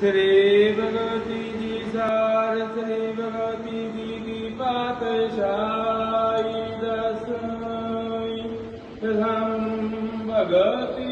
श्री भगवती जी सार श्री भगवती जी की गीपातशाय दशं भगवती